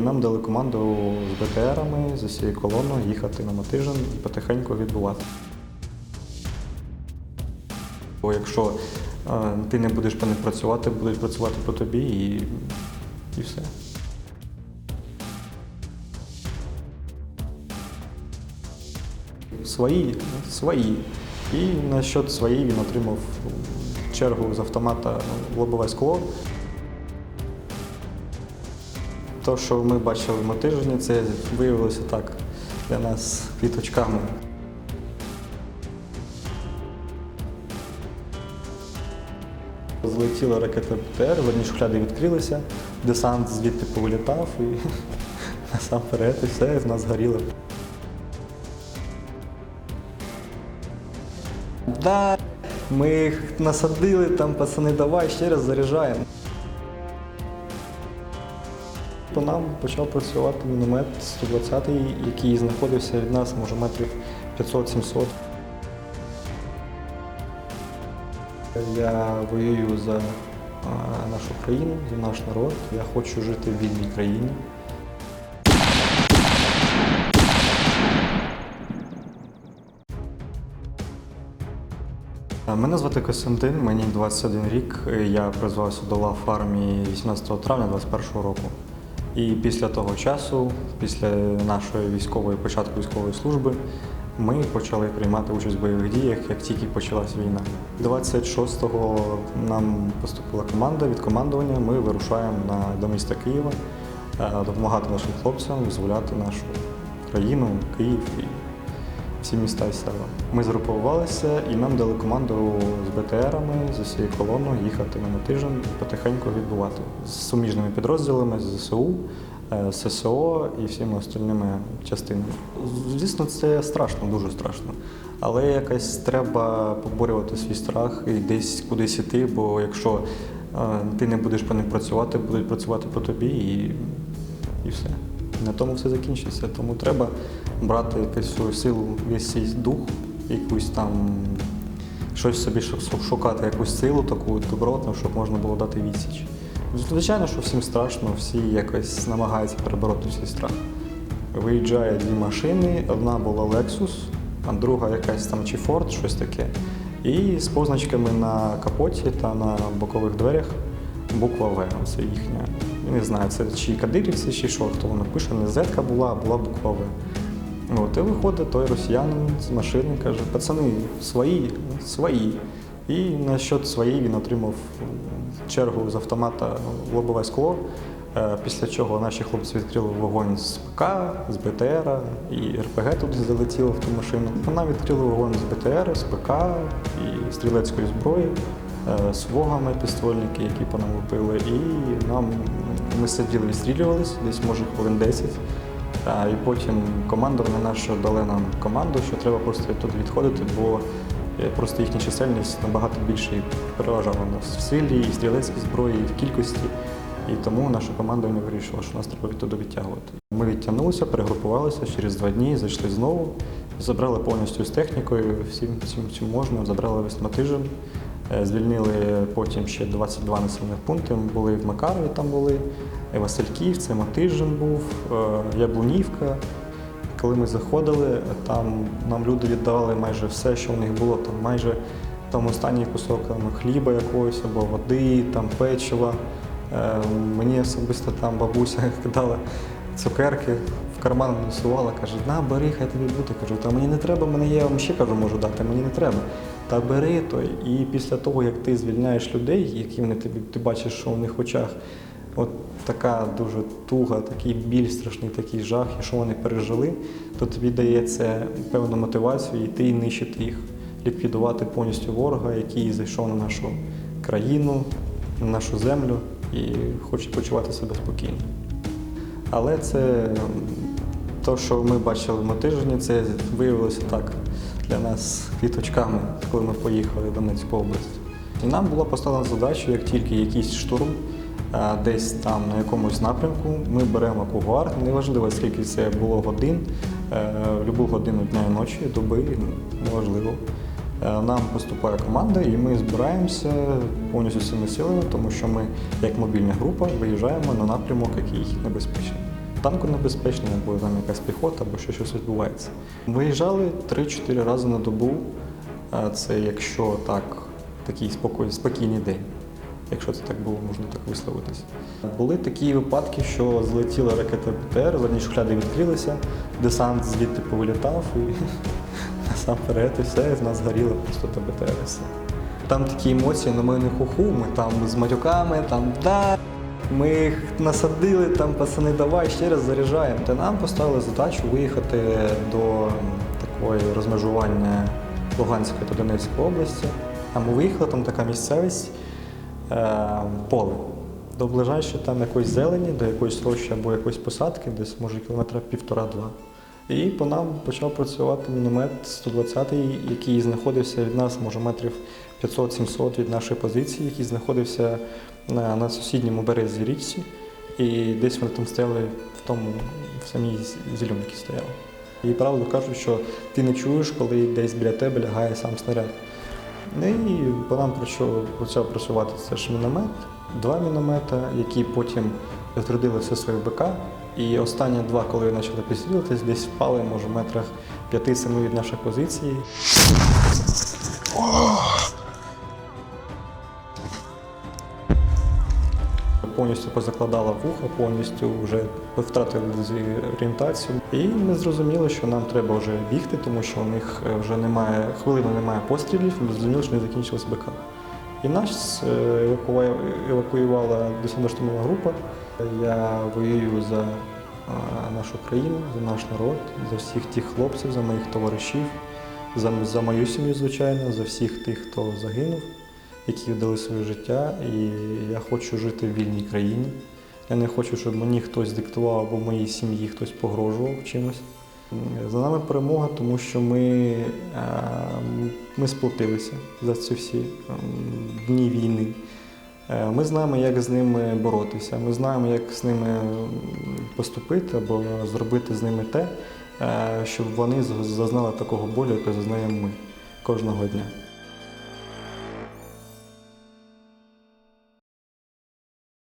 Нам дали команду з БТРами з усією колоною їхати на Матижин і потихеньку відбувати. Бо якщо е, ти не будеш по них працювати, будуть працювати по тобі і, і все. Свої, свої. І на счет своїй він отримав чергу з автомата лобове скло. То, що ми бачили в Мотижині, це виявилося так для нас квіточками. Злетіла ракета БТР, одні шухляди відкрилися, десант звідти повилітав і насамперед і все в нас горіло. Да, ми їх насадили, там пацани, давай ще раз заряджаємо. По нам почав працювати міномет 120, який знаходився від нас, може, метрів 500-700. Я воюю за нашу країну, за наш народ. Я хочу жити в вільній країні. Мене звати Костянтин, мені 21 рік. Я призвався до лав армії 18 травня 2021 року. І після того часу, після нашої військової початку військової служби, ми почали приймати участь в бойових діях, як тільки почалась війна. 26-го нам поступила команда від командування. Ми вирушаємо на, до міста Києва е, допомагати нашим хлопцям визволяти нашу країну, Київ всі міста і села. Ми згрупувалися і нам дали команду з БТРами, з усією колоною їхати на і потихеньку відбувати з суміжними підрозділами з ЗСУ, е, ССО і всіма остальними частинами. Звісно, це страшно, дуже страшно. Але якось треба поборювати свій страх і десь кудись іти, бо якщо е, ти не будеш по них працювати, будуть працювати по тобі і, і все. На тому все закінчиться. Тому треба брати якусь свою силу, весь цей дух, якусь там щось собі шу- шукати, якусь силу таку добротну, щоб можна було дати відсіч. Звичайно, що всім страшно, всі якось намагаються перебороти цей страх. Виїжджає дві машини, одна була Lexus, а друга якась там чи Ford, щось таке. І з позначками на капоті та на бокових дверях буква В. Це їхня. Не знаю, це чи кадирівці, чи що, хто воно пише, не зетка була, а була буква В. От, і виходить той росіянин з машини, каже, пацани, свої, свої. І на счет свої він отримав чергу з автомата лобове скло. Е, Після чого наші хлопці відкрили вогонь з ПК, з БТР, і РПГ туди залетіло в ту машину. Вона відкрила вогонь з БТР, з ПК і стрілецької зброї, е, з вогами пістольники, які по нам лупили. І нам ми сиділи, відстрілювалися, десь може хвилин 10. І потім командування наше дали нам команду, що треба просто туди відходити, бо е, просто їхня чисельність набагато більше переважала нас в силі, і стрілецькій зброї, і в кількості. І тому наша командування вирішила, що нас треба відтуди відтягувати. Ми відтягнулися, перегрупувалися через два дні, зайшли знову, забрали повністю з технікою, всім чим, чим можна, забрали весь Матижин. Е, Звільнили потім ще 22 населених пункти. Ми були в Макарові, там були, Васильків, це Матижин був, е, Яблунівка. Коли ми заходили, там нам люди віддавали майже все, що в них було. Там майже там останній кусок там, хліба якогось або води, там печива. Е, Мені особисто там бабуся кидала цукерки, в карман насувала, каже, на, бери, хай тобі буде. Кажу, та мені не треба, мене я вам ще кажу, можу дати, мені не треба. Та бери той. І після того, як ти звільняєш людей, які вони тобі, ти бачиш, що в них в очах от така дуже туга, такий біль, страшний такий жах, і що вони пережили, то тобі дається певну мотивацію йти і нищити їх, ліквідувати повністю ворога, який зайшов на нашу країну, на нашу землю і хоче почувати себе спокійно. Але це те, що ми бачили в Мотижині, це виявилося так для нас квіточками, коли ми поїхали в Донецьку область. І нам була поставлена задача, як тільки якийсь штурм десь там на якомусь напрямку, ми беремо кугуар, неважливо скільки це було годин, е, будь-яку годину дня і ночі, доби, неважливо. Е, Нам поступає команда, і ми збираємося повністю всіми силами, тому що ми, як мобільна група, виїжджаємо на напрямок, який небезпечний. танку небезпечний, або там якась піхота, або ще щось відбувається. Виїжджали 3-4 рази на добу. Це якщо так, такий спокій, спокійний день, якщо це так було, можна так висловитись. Були такі випадки, що злетіла ракета БТР, задні шухляди відкрилися, десант звідти повилітав і насамперед і все, і з нас горіло просто та БТР. все. Там такі емоції, на мене хуху, ми там з матюками, там да. Ми їх насадили, там пацани, давай ще раз заряджаємо. Та нам поставили задачу виїхати до такої розмежування Луганської та Донецької області. А ми виїхали, там така місцевість, поле. До ближайшої там якоїсь зелені, до якоїсь рощі або якоїсь посадки, десь може кілометра півтора-два. І по нам почав працювати міномет 120-й, який знаходився від нас, може, метрів 500-700 від нашої позиції, який знаходився на, на сусідньому березі річці. І десь вони там стояли в тому, в самій зеленці стояли. І правду кажуть, що ти не чуєш, коли десь біля тебе лягає сам снаряд. Ну і по нам прийшов, почав працювати це ж міномет, два міномета, які потім відродили все своє БК. І останні два, коли почали підстрілитись, десь впали, може, в метрах 5-7 від нашої позиції. Повністю позакладала вуха, повністю вже втратили орієнтацію. І ми зрозуміли, що нам треба вже бігти, тому що у них е, вже немає хвилини, немає пострілів. Ми зрозуміли, що не закінчилась БК. І нас е, евакуювала десантно-штурмова група. Я воюю за е, нашу країну, за наш народ, за всіх тих хлопців, за моїх товаришів, за, за мою сім'ю, звичайно, за всіх тих, хто загинув, які віддали своє життя. І я хочу жити в вільній країні. Я не хочу, щоб мені хтось диктував або моїй сім'ї хтось погрожував чимось. За нами перемога, тому що ми, е, ми сплотилися за ці всі ем, дні війни. Е, Ми знаємо, як з ними боротися. Ми знаємо, як з ними поступити або зробити з ними те, е, щоб вони зазнали такого болю, який зазнаємо ми кожного дня.